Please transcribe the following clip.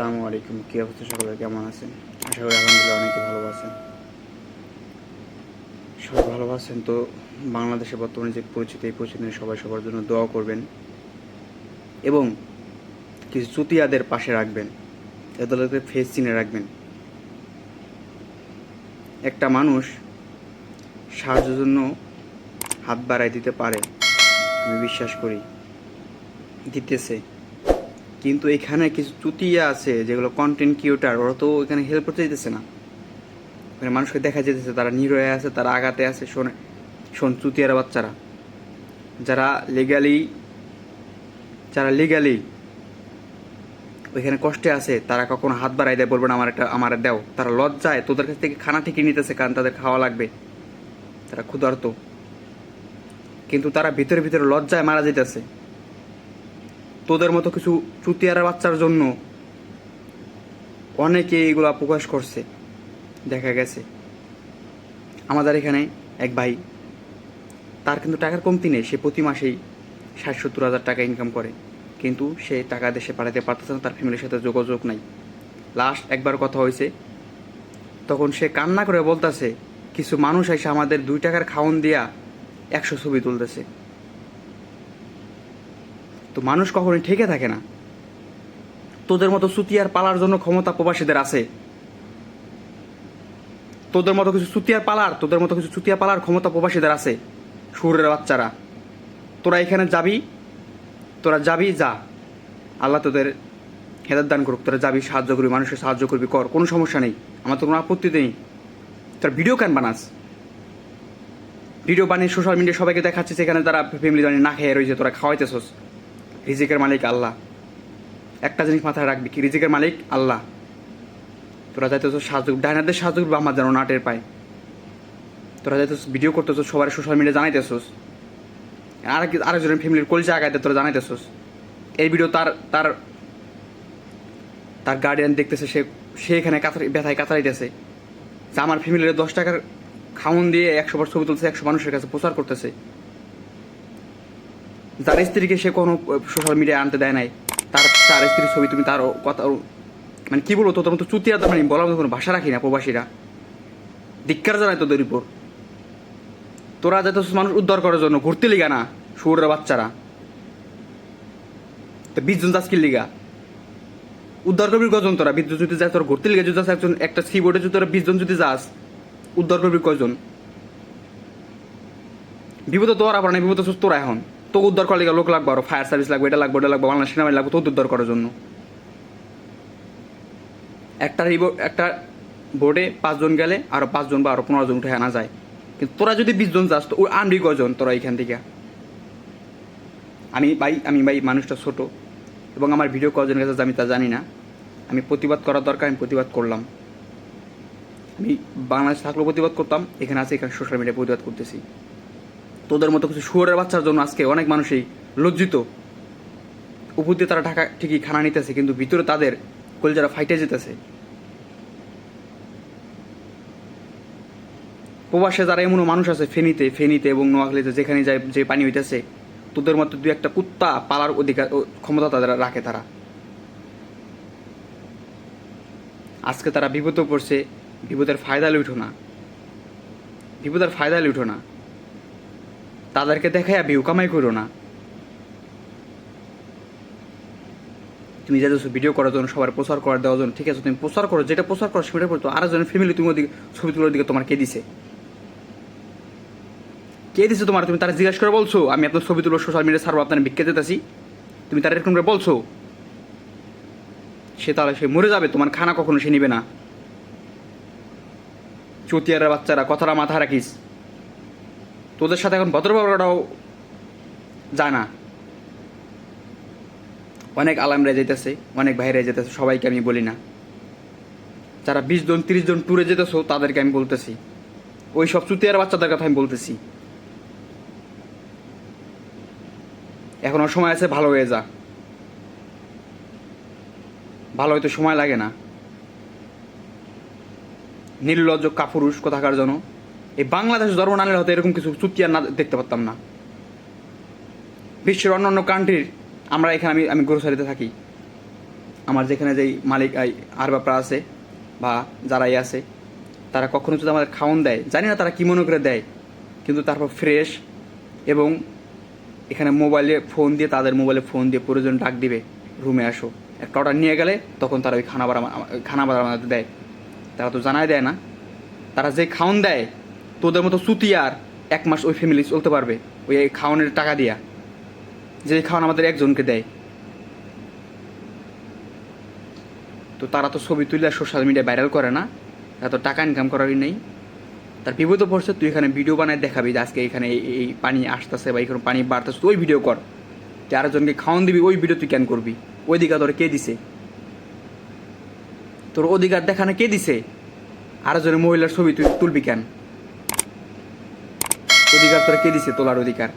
আসসালামু আলাইকুম। কী অবস্থা সকলে? কেমন আছেন? আশা করি আলহামদুলিল্লাহ অনেকে ভালো আছেন। সবাই ভালো আছেন? তো বাংলাদেশে বর্তমানে যে পরিস্থিতি, এই নিয়ে সবাই সবার জন্য দোয়া করবেন এবং কিছু চুতিয়াদের পাশে রাখবেন। এদেরকে ফেস চিনে রাখবেন। একটা মানুষ সাহায্যের জন্য হাত বাড়াই দিতে পারে, আমি বিশ্বাস করি। দিতেছে। কিন্তু এখানে কিছু চুতিয়া আছে, যেগুলো কন্টেন্ট ক্রিয়েটার ওরা তো এখানে হেল্প করতে দিতেছে না। এখানে মানুষকে দেখা যেতেছে, তারা নিরয়ে আছে, তারা আগাতে আছে, শোনে, শোন, চুতিয়ার বাচ্চারা। যারা লিগালি যারা লিগালি ওইখানে কষ্টে আছে, তারা কখনো হাত বাড়াই দেয়, বলবে না, আমার একটা, আমার দেও। তারা লজ্জায়, তোদের কাছ থেকে খানা ঠিকই নিতেছে, কারণ তাদের খাওয়া লাগবে। তারা ক্ষুধার্ত। কিন্তু তারা ভিতরে ভিতরে লজ্জায় মারা যেতেছে। তোদের মতো কিছু চুতিয়ারা বাচ্চার জন্য অনেকে এগুলা প্রকাশ করছে। দেখা গেছে। আমাদের এখানে এক ভাই, তার কিন্তু টাকার কমতি নেই। সে প্রতি মাসেই ষাট সত্তর হাজার টাকা ইনকাম করে। কিন্তু সে টাকা দেশে পাঠাতে পারতেছে না, তার ফ্যামিলির সাথে যোগাযোগ নাই। লাস্ট একবার কথা হয়েছে। তখন সে কান্না করে বলতেছে, কিছু মানুষ এসে আমাদের দুই টাকার খাওন দিয়া একশো ছবি তুলতেছে। তো মানুষ কখনোই ঠেকে থাকে না। তোদের মতো সুতিয়ার পালার জন্য ক্ষমতা প্রবাসীদের আছে। তোদের মতো কিছু সুতিয়ার পালার, তোদের মতো কিছু চুতিয়া পালার ক্ষমতা প্রবাসীদের আছে সুরের বাচ্চারা। তোরা এখানে যাবি, তোরা যাবি যা। আল্লাহ তোদের হেদার দান করুক, তোরা যাবি, সাহায্য করবি মানুষের সাহায্য করবি, কর, কোনো সমস্যা নেই। আমার তো কোনো আপত্তি নেই। তোরা ভিডিও কেন বানাস? ভিডিও বানিয়ে সোশ্যাল মিডিয়া সবাইকে দেখাচ্ছে সেখানে তারা ফ্যামিলি জানি না খেয়ে রয়েছে, তোরা খাওয়াইতেছস। রিজিকের মালিক আল্লাহ। একটা জিনিস মাথায় রাখবি কি, রিজিকের মালিক আল্লাহ। তোরা যাইতেছ সাহায্য ডাইনারদের সাহায্য করবি, আমার যেন নাটের পায়। তোরা যাইতেছ, ভিডিও করতেছ সবার সোশ্যাল মিডিয়া জানাইতেছস। আর আরেকজনের ফ্যামিলির কলচা আগাইতে তোরা জানাইতেছস। এই ভিডিও তার তার তার গার্ডিয়ান দেখতেছে, সে সে এখানে কাতার, ব্যথায় কাতারাইতেছে যে আমার ফ্যামিলির দশ টাকার খাউন দিয়ে একশো বার ছবি তুলছে একশো মানুষের কাছে প্রচার করতেছে। যার স্ত্রীকে সে কোনো সোশ্যাল মিডিয়ায় আনতে দেয় নাই। তার তার স্ত্রীর ছবি তুমি তার কথা মানে কি বলব, তোদের মতো চুতিয়া তো মানে বলার মতো কোনো ভাষা রাখি না প্রবাসীরা। ধিক্কার জানায় তোদের উপর। তোরা যাতে মানুষ উদ্ধার করার জন্য ঘুরতে লিগা না, শুয়োরের বাচ্চারা। তো বিশ জন যাস কি লিগা? উদ্ধার করবি কজন তোরা? জন যদি যাস তোরা ঘুরতে লিগা? যদি যাস একজন, একটা সি বোর্ডে যদি তোরা বিশ জন যদি যাস, উদ্ধার করবি কয়জন বিপদ তোর আবার না বিপদ তোরা এখন। তো উদ্ধার করার লোক লাগবে আরও ফায়ার সার্ভিস লাগবে, এটা লাগবে এটা লাগবে বাংলা সেনাবাহিনী লাগবে, তো উদ্ধার করার জন্য। একটা রিবো- একটা বোর্ডে পাঁচজন গেলে আরও পাঁচজন বা আরও পনেরো জন উঠে আনা যায়। কিন্তু তোরা যদি বিশ জন যাস, তো ওই আনবি কজন তোরা এখান থেকে? আমি ভাই আমি ভাই, মানুষটা ছোট, এবং আমার ভিডিও কজন গেছে আমি তা জানি না। আমি প্রতিবাদ করার দরকার, আমি প্রতিবাদ করলাম। আমি বাংলাদেশ থাকলেও প্রতিবাদ করতাম, এখানে আছে, এখানে সোশ্যাল মিডিয়ায় প্রতিবাদ করতেছি। তোদের মতো কিছু শুয়োরের বাচ্চার জন্য আজকে অনেক মানুষই লজ্জিত। উপর দিয়ে তারা ঢাকা ঠিকই খানা নিতেছে, কিন্তু ভিতরে তাদের কলজারা ফাইটে যেতেছে। প্রবাসে যারা এমন মানুষ আছে ফেনীতে ফেনীতে এবং নোয়াখালীতে যেখানে যায়, যে পানি হইতেছে, তোদের মতো দু একটা কুত্তা পালার অধিকার ক্ষমতা তাদের রাখে তারা। আজকে তারা বিপদে পড়ছে, বিপদের ফায়দা লুঠো না। বিপদের ফায়দা লুঠো না। তাদেরকে দেখাইয়া ভিউ কামাই করো না। তুমি যাদের ভিডিও করার জন্য, সবার প্রচার করার দেওয়ার জন্য, ঠিক আছে? তুমি প্রচার করো, যেটা প্রচার করো সেটা করতো আরেকজনের ফ্যামিলি তুমি ওদিকে, ছবি তোলার দিকে তোমার কে দিছে? কে দিছে তোমার? তুমি তারা জিজ্ঞাসা করে বলছো, আমি আপনার ছবি তুলো সোশ্যাল মিডিয়া ছাড়বো আপনার ভিক্ষে দিতেছি তুমি তারা এরকম করে বলছো? সে তাহলে সে মরে যাবে, তোমার খানা কখনো সে নিবে না। চুতিয়ারা বাচ্চারা, কথাটা মাথায় রাখিস। তোদের সাথে এখন ভদ্রবাবরাও যায় না। অনেক আলামরা যেতেছে অনেক ভাইরা যেতেছে সবাইকে আমি বলি না। যারা বিশ জন, তিরিশ জন ট্যুরে যেতেছো তাদেরকে আমি বলতেছি। ওই সব চুতিয়ার বাচ্চাদের কথা আমি বলতেছি। এখনও সময় আছে, ভালো হয়ে যা। ভালো হয়তো সময় লাগে না। নির্লজ্জ কাপুরুষ কোথাকার জন্য এই বাংলাদেশ ধর্ম না নিলে হয়তো এরকম কিছু চুক্তি আর না দেখতে পারতাম না। বিশ্বের অন্য অন্য কান্ট্রির আমরা এখানে আমি আমি গ্রোসারিতে থাকি। আমার যেখানে যেই মালিক আর ব্যাপার আছে বা যারাই আছে, তারা কখনো যদি আমাদের খাওয়ান দেয়, জানি না তারা কী মনে করে দেয়, কিন্তু তারপর ফ্রেশ এবং এখানে মোবাইলে ফোন দিয়ে, তাদের মোবাইলে ফোন দিয়ে প্রয়োজন ডাক দিবে রুমে আসো। একটা অর্ডার নিয়ে গেলে তখন তারা ওই খানা বাড়া খানা বাড়া আমাদের দেয়। তারা তো জানাই দেয় না। তারা যে খাওন দেয় তোদের মতো সুতি আর এক মাস ওই ফ্যামিলি চলতে পারবে, ওই খাওয়ানোর টাকা দিয়া। যে খাওয়ান আমাদের একজনকে দেয়। তো তারা তো ছবি তুলে সোশ্যাল মিডিয়ায় ভাইরাল করে না, তারা তো টাকা ইনকাম করারই নেই। তার বিপদে পড়ছে, তুই এখানে ভিডিও বানায় দেখাবি যে আজকে এখানে এই পানি আসতেছে বা এখানে পানি বাড়তেছে, তুই ওই ভিডিও কর। তুই আরেকজনকে খাওয়ান দিবি, ওই ভিডিও তুই কেন করবি? ওই দিকে তোর কে দিছে? তোর অধিকার দেখানো কে দিছে? আরেকজনের মহিলার ছবি তুই তুলবি কেন? অধিকার তোরা কে দিছে তোলার অধিকার